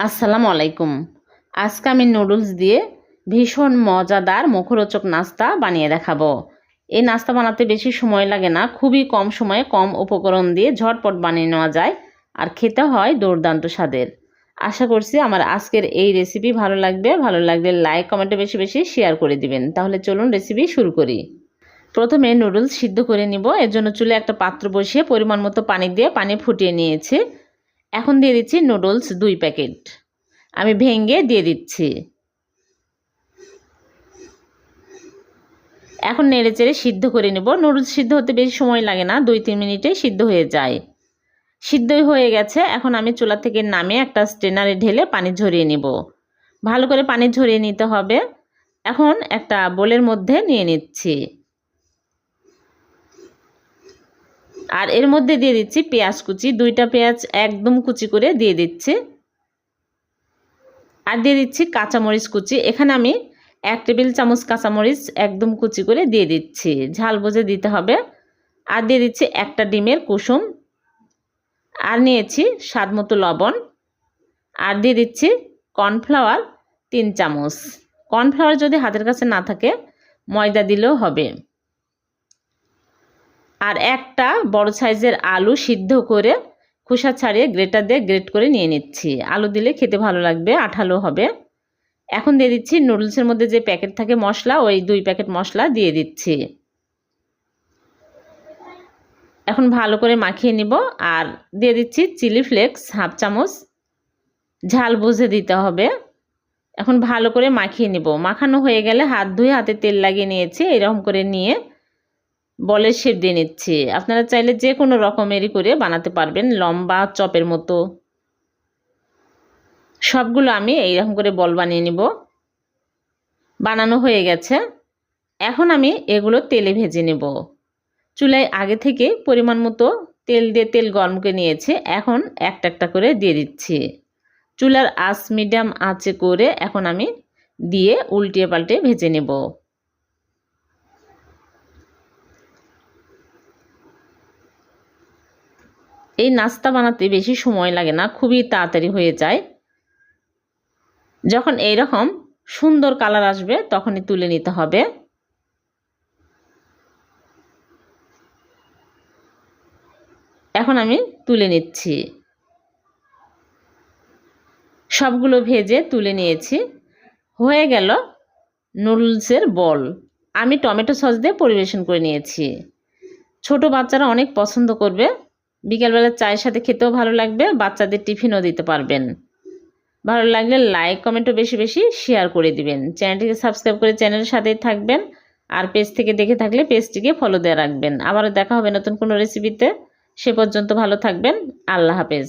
আসসালামু আলাইকুম। আজকে আমি নুডলস দিয়ে ভীষণ মজাদার মুখরোচক নাস্তা বানিয়ে দেখাবো। এই নাস্তা বানাতে বেশি সময় লাগে না, খুবই কম সময়ে কম উপকরণ দিয়ে ঝটপট বানিয়ে নেওয়া যায় আর খেতে হয় দুর্দান্ত স্বাদের। আশা করছি আমার আজকের এই রেসিপি ভালো লাগবে, ভালো লাগলে লাইক কমেন্টে বেশি বেশি শেয়ার করে দিবেন। তাহলে চলুন রেসিপি শুরু করি। প্রথমে নুডলস সিদ্ধ করে নিব, এর জন্য চুলে একটা পাত্র বসিয়ে পরিমাণ মতো পানি দিয়ে পানি ফুটিয়ে নিয়েছি। এখন দিয়ে দিচ্ছি নুডলস দুই প্যাকেট আমি ভেঙে দিয়ে দিচ্ছি। এখন নেড়ে চেড়ে সিদ্ধ করে নেব। নুডলস সিদ্ধ হতে বেশি সময় লাগে না, দুই তিন মিনিটে সিদ্ধ হয়ে যায়। সিদ্ধই হয়ে গেছে, এখন আমি চুলা থেকে নামে একটা স্টেনারে ঢেলে পানি ঝরিয়ে নিব। ভালো করে পানি ঝরিয়ে নিতে হবে। এখন একটা বোলের মধ্যে নিয়ে নিচ্ছি। আর এর মধ্যে দিয়ে দিচ্ছি পেঁয়াজ কুচি। দুইটা পেঁয়াজ একদম কুচি করে দিয়ে দিচ্ছি। আর দিয়ে দিচ্ছি কাঁচামরিচ কুচি। এখানে আমি এক টেবিল চামচ কাঁচামরিচ একদম কুচি করে দিয়ে দিচ্ছি। ঝাল বুঝে দিতে হবে। আর দিয়ে দিচ্ছি একটা ডিমের কুসুম। আর নিয়েছি স্বাদ মতো লবণ। আর দিয়ে দিচ্ছি কর্নফ্লাওয়ার তিন চামচ। কর্নফ্লাওয়ার যদি হাতের কাছে না থাকে, ময়দা দিলেও হবে। আর একটা বড় সাইজের আলু সিদ্ধ করে খোসা ছাড়িয়ে গ্রেটার দিয়ে গ্রেট করে নিয়ে নিচ্ছি। আলু দিলে খেতে ভালো লাগবে, আঠালো হবে। এখন দিয়ে দিচ্ছি নুডলসের মধ্যে যে প্যাকেট থাকে মশলা, ওই দুই প্যাকেট মশলা দিয়ে দিচ্ছি। এখন ভালো করে মাখিয়ে নিব আর দিয়ে দিচ্ছি চিলি ফ্লেক্স হাফ চামচ। ঝাল বুঝে দিতে হবে। এখন ভালো করে মাখিয়ে নিব। মাখানো হয়ে গেলে হাত ধুয়ে হাতে তেল লাগিয়ে নিয়েছি, এরকম করে নিয়ে বলের শেপ দিয়ে নিচ্ছি। আপনারা চাইলে যে কোনো রকমেরই করে বানাতে পারবেন, লম্বা চপের মতো। সবগুলো আমি এইরকম করে বল বানিয়ে নিব। বানানো হয়ে গেছে। এখন আমি এগুলো তেলে ভেজে নেব। চুলায় আগে থেকে পরিমাণ মতো তেল দিয়ে তেল গরম করে নিয়েছে। এখন একটা একটা করে দিয়ে দিচ্ছি। চুলার আঁচ মিডিয়াম আঁচে করে এখন আমি দিয়ে উল্টিয়ে পাল্টে ভেজে নেব। এই নাস্তা বানাতে বেশি সময় লাগে না, খুবই তাড়াতাড়ি হয়ে যায়। যখন এই রকম সুন্দর কালার আসবে, তখনই তুলে নিতে হবে। এখন আমি তুলে নিচ্ছি। সবগুলো ভেজে তুলে নিয়েছি। হয়ে গেল নুডলসের বল। আমি টমেটো সস দিয়ে পরিবেশন করে নিয়েছি। ছোট বাচ্চারা অনেক পছন্দ করবে। বিকালবেলা চায়ের সাথে খেতেও ভালো লাগবে, বাচ্চাদের টিফিনও দিতে পারবেন। ভালো লাগলে লাইক কমেন্টও বেশি বেশি শেয়ার করে দিবেন। চ্যানেলটিকে সাবস্ক্রাইব করে চ্যানেলের সাথেই থাকবেন, আর পেজ থেকে দেখে থাকলে পেজটিকে ফলো দেওয়া রাখবেন। আবারও দেখা হবে নতুন কোনো রেসিপিতে সে পর্যন্ত ভালো থাকবেন, আল্লাহ হাফেজ।